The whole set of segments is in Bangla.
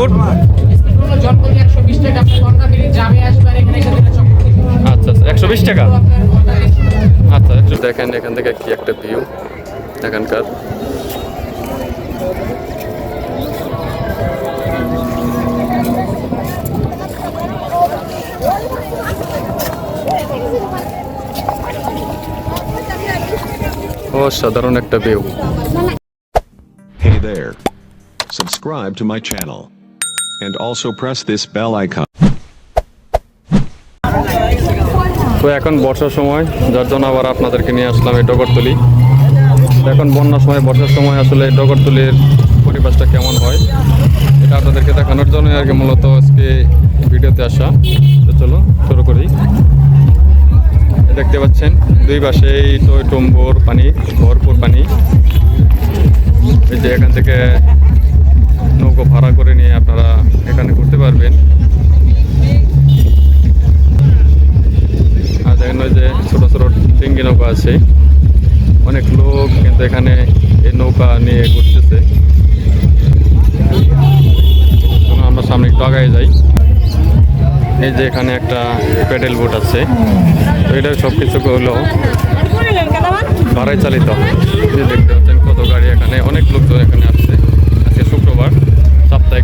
থেকে আচ্ছা আচ্ছা একশো বিশ টাকা? আচ্ছা একটু দেখেন এখান থেকে কি একটা ভিউ এখানকার। অসাধারণ একটা view Hey there. Subscribe to my channel. And also press this bell icon. তো এখন বর্ষার সময়, যার জন্য আবার আপনাদেরকে নিয়ে আসলাম এই ডগরতলি। এখন বন্যার সময়, বর্ষার সময় আসলে ডগরতলির পরিবেশটা কেমন হয়, এটা আপনাদেরকে দেখানোর জন্য আর কি মূলত আজকে ভিডিওতে আসা। তো চলো, শুরু করি। দেখতে পাচ্ছেন, দুই পাশেই তো টম্বুর পানি, ভরপুর পানি। এই যে এখান থেকে ডিঙ্গি নৌকা আছে। অনেক লোক কিন্তু এখানে এই নৌকা নিয়ে ঘুরতেছে। আমরা সামনে একটু আগায় যাই। এই যে এখানে একটা প্যাডেল বোট আছে। এটা সব কিছু হলো ভাড়ায় চালিত। দেখতে পাচ্ছেন কত গাড়ি এখানে। অনেক লোকজন এখানে আসছে। আজকে শুক্রবার, সাপ্তাহিক।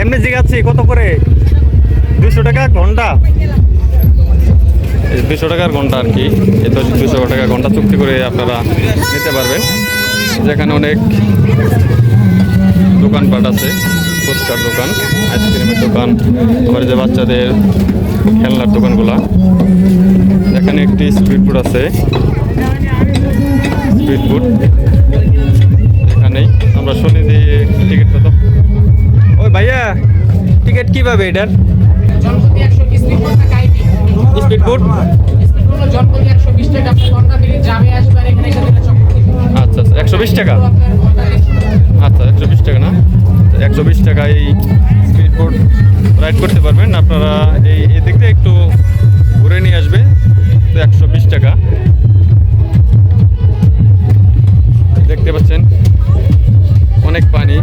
এমনি জিগাচ্ছি, কত করে? দুশো টাকা ঘণ্টা? দুশো টাকার ঘণ্টা আর কি। এ তো দুশো টাকা ঘণ্টা চুক্তি করে আপনারা নিতে পারবেন। যেখানে অনেক দোকানপাট আছে, ফুচকার দোকান, আইসক্রিমের দোকান, আবার যে বাচ্চাদের খেলনার দোকানগুলা। এখানে একটি স্পিড বোট আছে। স্পিড বোট এখানেই। আমরা শুনি দিয়ে টিকিট কত? ওই ভাইয়া টিকিট কীভাবে এটার? টাকা। স্পিড বোট টাকা আচ্ছা আচ্ছা। একশো বিশ টাকা? আচ্ছা একশো বিশ টাকা না? একশো বিশ টাকায় স্পিড বোট রাইড করতে পারবেন। আপনারা এই এদিক থেকে একটু ঘুরে নিয়ে আসবে। তো একশো বিশ টাকা। দেখতে পাচ্ছেন? অনেক পানি।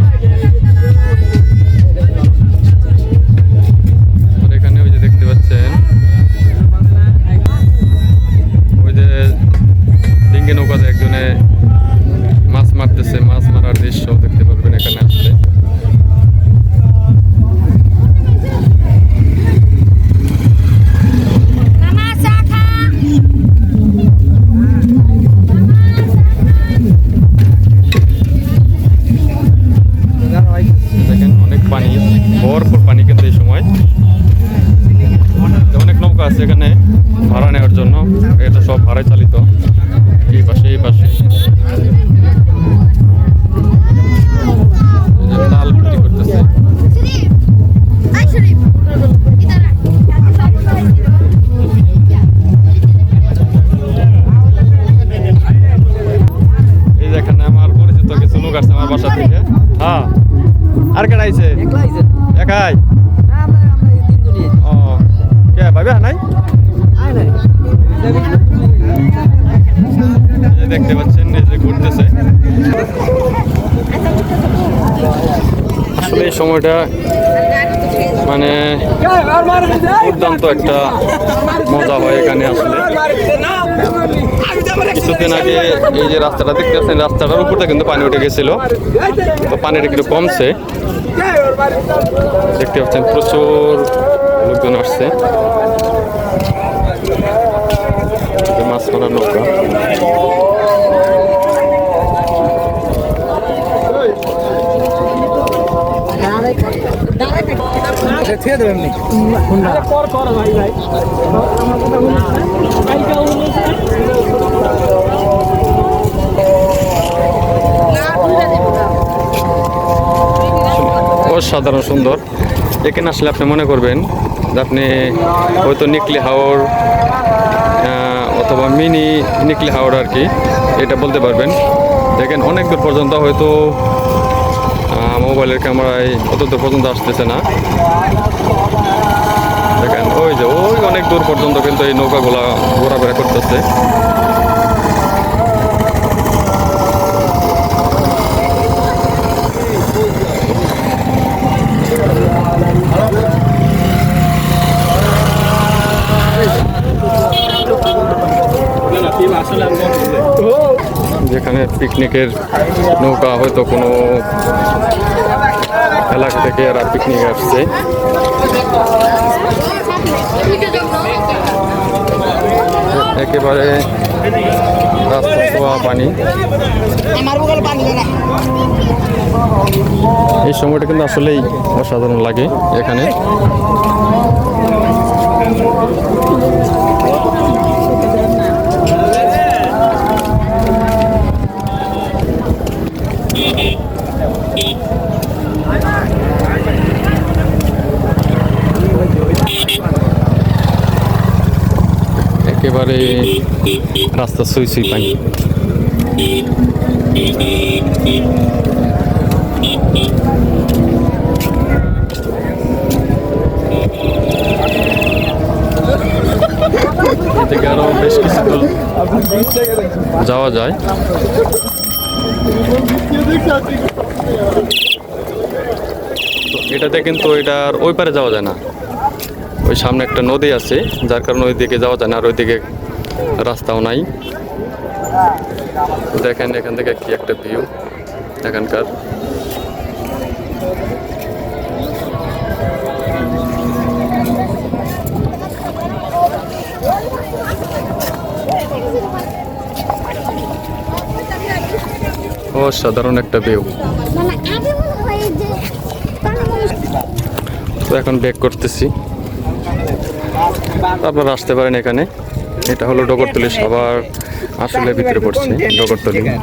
ভরপুর পানি কিন্তু এই সময়। অনেক নৌকা আছে এখানে ভাড়া নেওয়ার জন্য। এটা সব ভাড়ায় চালিত। এই পাশে এই পাশে। একাই ও, কে নাই? দেখতে পাচ্ছেন যে ঘুরতেছে। এই সময়টা মানে দুর্দান্ত একটা মজা হয় এখানে আসলে। কিছুদিন আগে এই যে রাস্তাটা দেখতে পাচ্ছেন, রাস্তাটার উপরটা কিন্তু পানি উঠে গেছিল। তো পানিটা কিন্তু কমছে। দেখতে পাচ্ছেন, প্রচুর লোকজন আসছে। মাছ মারার নৌকা। অসাধারণ সুন্দর। এখানে আসলে আপনি মনে করবেন যে আপনি হয়তো নিকলি হাওর অথবা মিনি নিকলি হাওর আর কি, এটা বলতে পারবেন। দেখেন, অনেক দূর পর্যন্ত হয়তো মোবাইলের ক্যামেরায় অত দূর পর্যন্ত আসতেছে না। দেখেন, ওই যে, ওই অনেক দূর পর্যন্ত কিন্তু এই নৌকাগুলা ঘোরাফেরা করতেছে। যেখানে পিকনিকের নৌকা হয়তো কোনো এলাকা থেকে এরা পিকনিক আসছে। একেবারে পানি। এই সময়টা কিন্তু আসলেই অসাধারণ লাগে এখানে। একেবারে রাস্তা সুই সুই পানি। থেকে আরও বেশ কিছু যাওয়া যায়। এটাতে কিন্তু এটার ওই পারে যাওয়া যায় না। ওই সামনে একটা নদী আছে, যার কারণে ওই দিকে যাওয়া যায় না, আর ওইদিকে রাস্তাও নাই। দেখেন এখান থেকে কি একটা ভিউ এখানকার। অসাধারণ একটা ভিউ তো এখন ব্যাক করতেছি। আপনারা আসতে পারেন এখানে। এটা হলো ডগরতলি সবার আসলে ভিতরে পড়ছে ডগরতলি দেখেন.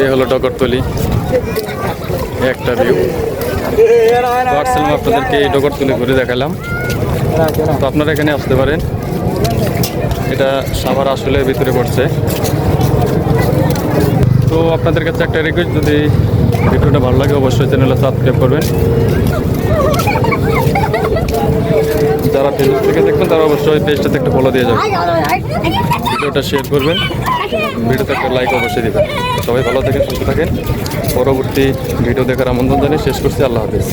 এই হলো ডগরতলি একটা ভিউ হোয়াটসঅ্যাপ আপনাদেরকে এই ডগরতলি ঘুরে দেখালাম। তো আপনারা এখানে আসতে পারেন। এটা সাভার আসলে ভিতরে পড়ছে। তো আপনাদের কাছে একটা রিকোয়েস্ট যদি ভিডিওটা ভালো লাগে, অবশ্যই চ্যানেলে সাবস্ক্রাইব করবেন যারা ফেসবুক থেকে দেখবেন তারা অবশ্যই পেজটাতে একটা ফলো দিয়ে যাবেন ভিডিওটা শেয়ার করবেন। ভিডিওতে একটা লাইক অবশ্যই দেবেন। সবাই ভালো থাকেন সুস্থ থাকেন। পরবর্তী ভিডিও দেখার আমন্ত্রণ জানিয়ে শেষ করছি। আল্লাহ হাফিজ।